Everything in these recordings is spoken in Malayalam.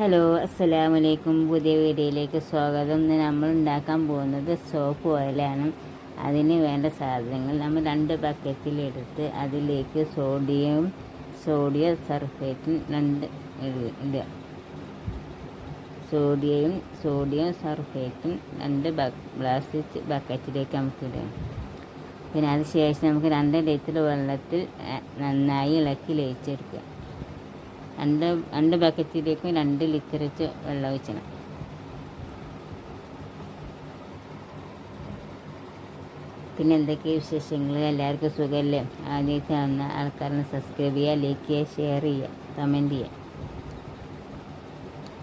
ഹലോ അസ്സലാമു അലൈക്കും പുതിയ വീഡിയോയിലേക്ക് സ്വാഗതം. ഇന്ന് നമ്മൾ ഉണ്ടാക്കാൻ പോകുന്നത് സോപ്പ് ഓയിലാണ്. അതിന് വേണ്ട സാധനങ്ങൾ നമ്മൾ രണ്ട് ബക്കറ്റിലെടുത്ത് അതിലേക്ക് സോഡിയവും സോഡിയം സർഫേറ്റും രണ്ട് ഇട- ഇടുക സോഡിയം സോഡിയം സർഫേറ്റും രണ്ട് പ്ലാസ്റ്റിക് ബക്കറ്റിലേക്ക് നമുക്ക് ഇടാം. പിന്നെ അതിന് ശേഷം നമുക്ക് രണ്ട് ലിറ്റർ വെള്ളത്തിൽ നന്നായി ഇളക്കി ലയിച്ചെടുക്കുക രണ്ട് രണ്ട് ബക്കറ്റിലേക്കും രണ്ട് ലിറ്റർ വെച്ച് വെള്ളം ഒഴിച്ചണം. പിന്നെ എന്തൊക്കെ വിശേഷങ്ങൾ എല്ലാവർക്കും സുഖമല്ലേ ആദ്യമായിട്ട് വന്ന ആൾക്കാരെ സബ്സ്ക്രൈബ് ചെയ്യുക ലൈക്ക് ചെയ്യുക ഷെയർ ചെയ്യുക കമന്റ് ചെയ്യുക.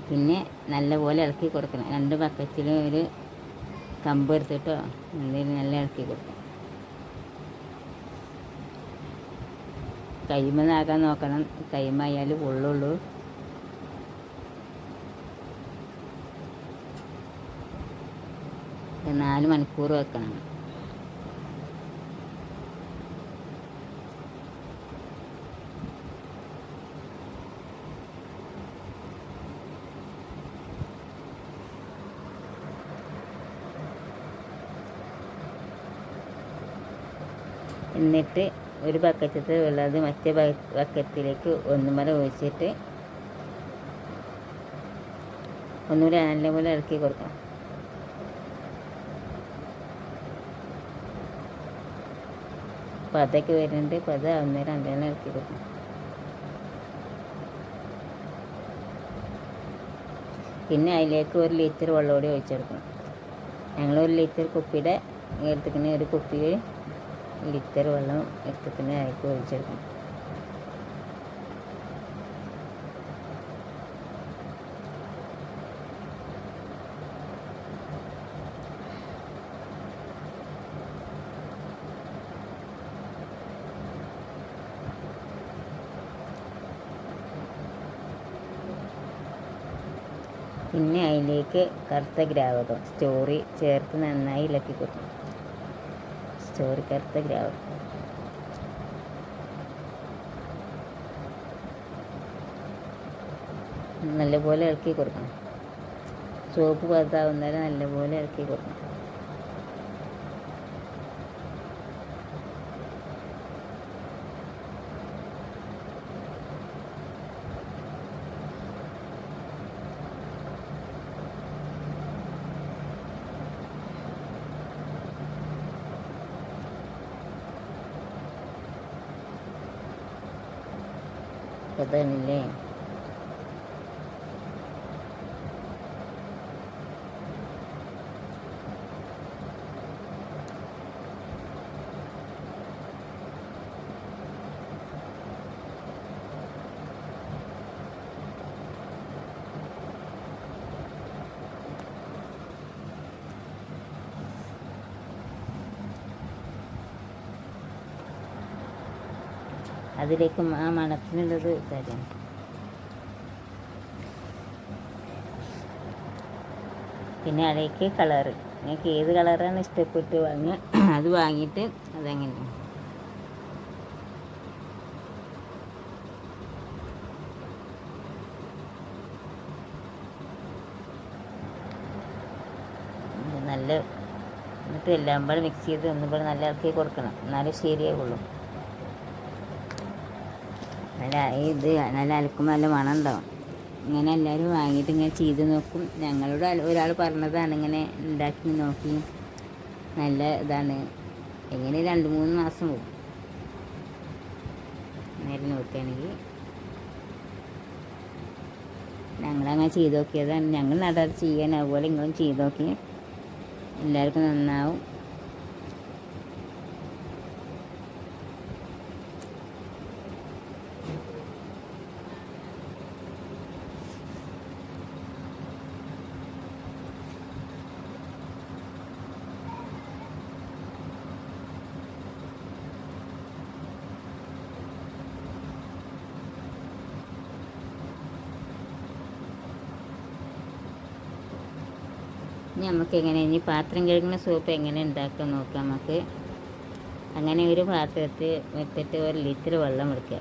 പിന്നെ നല്ലപോലെ ഇളക്കി കൊടുക്കണം. രണ്ട് ബക്കറ്റിലും ഒരു കമ്പ് എടുത്തിട്ടോ എന്തെങ്കിലും നല്ല ഇളക്കി കൊടുക്കണം. കൈമന്നാകാൻ നോക്കണം. കൈമായാൽ കൊള്ളുള്ളൂ. നാല് മണിക്കൂർ വെക്കണം. എന്നിട്ട് ഒരു ബക്കറ്റത്ത് ഉള്ളത് മറ്റേ ബക്കറ്റിലേക്ക് ഒന്നുമല ഒഴിച്ചിട്ട് ഒന്നുകൂടി നല്ലപോലെ ഇറക്കി കൊടുക്കാം പതൊക്കെ വരുന്നുണ്ട്. പത അന്നേരം അന്നേരം ഇറക്കി കൊടുക്കാം പിന്നെ അതിലേക്ക് ഒരു ലിറ്റർ വെള്ളം കൂടി ഒഴിച്ചെടുക്കണം. ഞങ്ങൾ ഒരു ലിറ്റർ കുപ്പിയുടെ എടുത്തിക്കുന്ന ഒരു കുപ്പിയിൽ ലിറ്റർ വെള്ളം എടുത്തിട്ട് അയക്ക് ഒഴിച്ചെടുക്കണം. പിന്നെ അതിലേക്ക് കറുത്ത ഗ്രാവകം സ്റ്റോറി ചേർത്ത് നന്നായി ഇളക്കി കൊടുക്കണം. സ്റ്റോറി കറുത്ത ഗ്രാവകം നല്ലപോലെ ഇളക്കി കൊടുക്കണം. സോപ്പ് പതാവുന്നേരം നല്ലപോലെ ഇളക്കി കൊടുക്കണം. Katanya. അതിലേക്ക് ആ മണത്തിനുള്ളത് തരും. പിന്നെ അതിലേക്ക് കളറ്. നിങ്ങൾക്ക് ഏത് കളറാണ് ഇഷ്ടപ്പെട്ട് വാങ്ങുക അത് വാങ്ങിയിട്ട് അതങ്ങനെ? നല്ല എന്നിട്ട് എല്ലാം കൂടെ മിക്സ് ചെയ്ത് ഒന്നും കൂടെ നല്ല ഇളക്കി കൊടുക്കണം. എന്നാലേ ശരിയാവുള്ളൂ. നല്ല ഇത് നല്ല അലക്കും നല്ല മണം ഉണ്ടാവും ഇങ്ങനെ എല്ലാവരും വാങ്ങിയിട്ട് ഇങ്ങനെ ചെയ്ത് നോക്കും. ഞങ്ങളോട് ഒരാൾ പറഞ്ഞതാണ് ഇങ്ങനെ ഉണ്ടാക്കി നോക്കി. നല്ല ഇതാണ്. എങ്ങനെ രണ്ട് മൂന്ന് മാസം പോകും നേരെ നോക്കുകയാണെങ്കിൽ ഞങ്ങളങ്ങനെ ചെയ്ത് നോക്കിയതാണ്. ഞങ്ങൾ നടാറ് ചെയ്യാൻ അതുപോലെ നിങ്ങളും ചെയ്ത് നോക്കി. എല്ലാവർക്കും നന്നാവും. ഇനി നമുക്ക് എങ്ങനെ ഇനി പാത്രം കഴുകുന്ന സോപ്പ് എങ്ങനെ ഉണ്ടാക്കാൻ നോക്കാം നമുക്ക്. അങ്ങനെ ഒരു പാത്രത്തിൽ വെച്ചിട്ട് ഒരു ലിറ്റർ വെള്ളം എടുക്കുക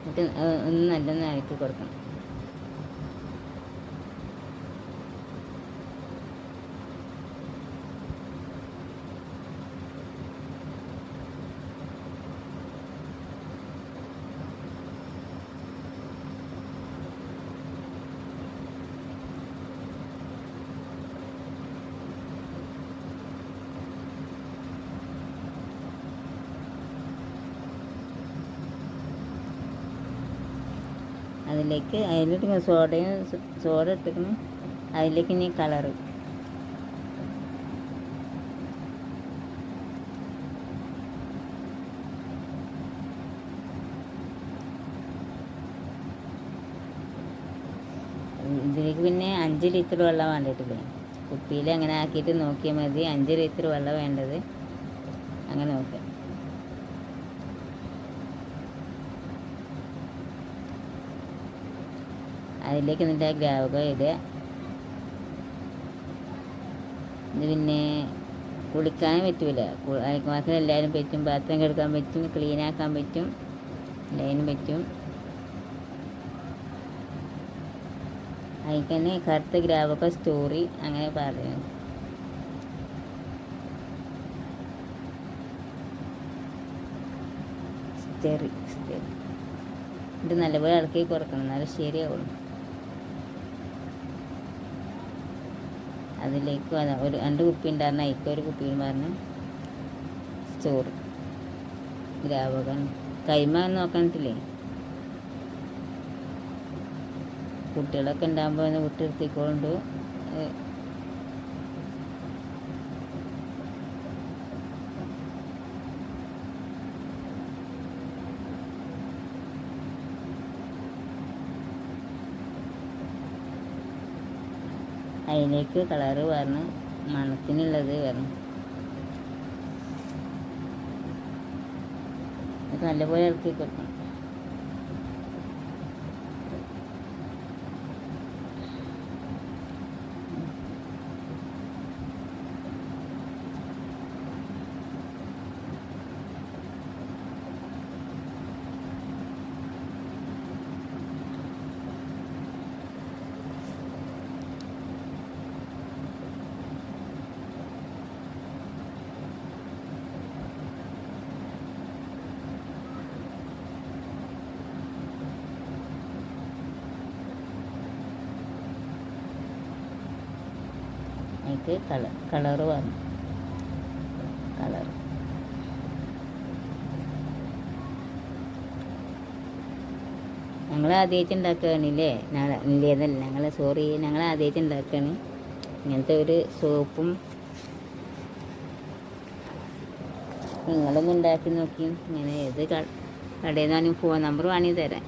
എന്നിട്ട് ഒന്ന് നല്ലൊന്ന് ഇളക്കി കൊടുക്കണം. അതിലേക്ക് അതിലിട്ട് സോഡയും സോഡ ഇട്ടിക്കണം അതിലേക്ക് ഇനി കളറ്. ഇതിലേക്ക് പിന്നെ അഞ്ച് ലിറ്റർ വെള്ളം വേണ്ടിയിട്ടില്ലേ? കുപ്പിയിൽ അങ്ങനെ ആക്കിയിട്ട് നോക്കിയാൽ മതി. അഞ്ച് ലിറ്റർ വെള്ളം വേണ്ടത്. അങ്ങനെ നോക്കാം. അതിലേക്ക് എന്നിട്ട് ഗ്രാവക ഇടുക ഇത് പിന്നെ കുളിക്കാനും പറ്റൂല. അയക്കുമാസം എല്ലാവരും പറ്റും. പാത്രം കെടുക്കാൻ പറ്റും ക്ലീൻ ആക്കാൻ പറ്റും എല്ലാവരും പറ്റും. അതിൽ തന്നെ കറുത്ത ഗ്രാവൊക്കെ സ്റ്റോറി അങ്ങനെ പറയും സ്റ്റെറി സ്റ്റെറി ഇത് നല്ലപോലെ ഇളക്കി കൊടുക്കണം. എന്നാലും ശരിയാവുള്ളൂ. അതിലേക്ക് ഒരു രണ്ട് കുപ്പി ഉണ്ടായിരുന്ന അതിലേക്ക് ഒരു കുപ്പി പറഞ്ഞ് ചോറ് ദ്രാവകൻ കൈമ നോക്കണിട്ടില്ലേ? കുട്ടികളൊക്കെ ഉണ്ടാകുമ്പോൾ വിട്ടെടുത്തിക്കൊണ്ട് അതിലേക്ക് കളറ് പറഞ്ഞ് മണത്തിനുള്ളത് പറഞ്ഞു നല്ലപോലെ ഇറക്കി കൊടുക്കണം. എനിക്ക് കള കളറ് വന്നു. കളർ. ഞങ്ങൾ ആദ്യമായിട്ട് ഉണ്ടാക്കുകയാണില്ലേ ഞങ്ങൾ ഇല്ലേതല്ല ഞങ്ങൾ സോറി ഞങ്ങൾ ആദ്യമായിട്ട് ഉണ്ടാക്കുകയാണ്. ഇങ്ങനത്തെ ഒരു സോപ്പും നിങ്ങളൊന്നും ഉണ്ടാക്കി നോക്കി. ഇങ്ങനെ ഏത് കടയിൽ നിന്നാണെങ്കിൽ ഫോൺ നമ്പർ വാങ്ങി തരാം.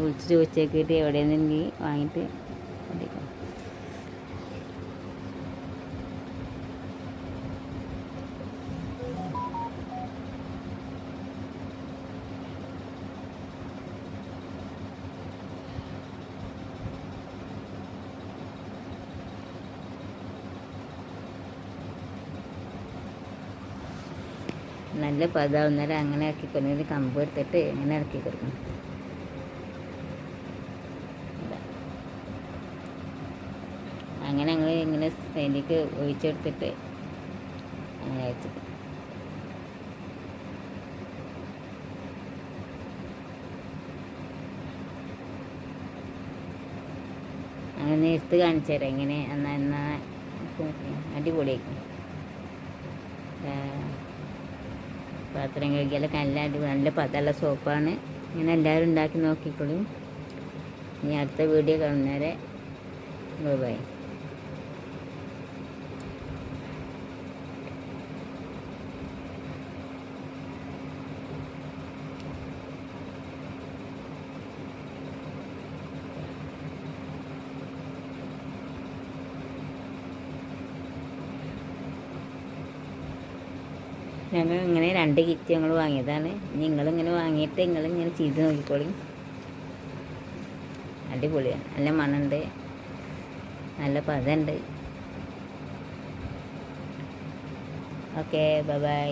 വിളിച്ച് ചോദിച്ചേക്കിട്ട് എവിടെയെന്നെങ്കിൽ വാങ്ങിയിട്ട് നല്ല പതാവുന്നേരം അങ്ങനെ ഇറക്കി കൊടുക്കുന്നത് കമ്പ് എടുത്തിട്ട് ഇങ്ങനെ ഇറക്കി കൊടുക്കണം. അങ്ങനെ ഞങ്ങൾ ഇങ്ങനെ അതിലേക്ക് ഒഴിച്ചെടുത്തിട്ട് അങ്ങനെ അയച്ചിട്ട് അങ്ങനെ എടുത്ത് കാണിച്ചു തരാം. ഇങ്ങനെ എന്നാ എന്നാ അടിപൊളിയായിരിക്കും. പാത്രം കഴുകിയാലൊക്കെ നല്ല നല്ല പതള്ള സോപ്പാണ്. ഇങ്ങനെ എല്ലാവരും ഉണ്ടാക്കി നോക്കിക്കോളും. ഇനി അടുത്ത വീഡിയോ കാണുന്നവരെ ബൈ. ഞങ്ങൾ ഇങ്ങനെ രണ്ട് കിറ്റ് ഞങ്ങൾ വാങ്ങിയതാണ്. നിങ്ങളിങ്ങനെ വാങ്ങിയിട്ട് നിങ്ങളിങ്ങനെ ചെയ്ത് നോക്കിക്കോളി. അടിപൊളിയാണ്. നല്ല മണമുണ്ട് നല്ല പതമുണ്ട് ഓക്കെ ബൈ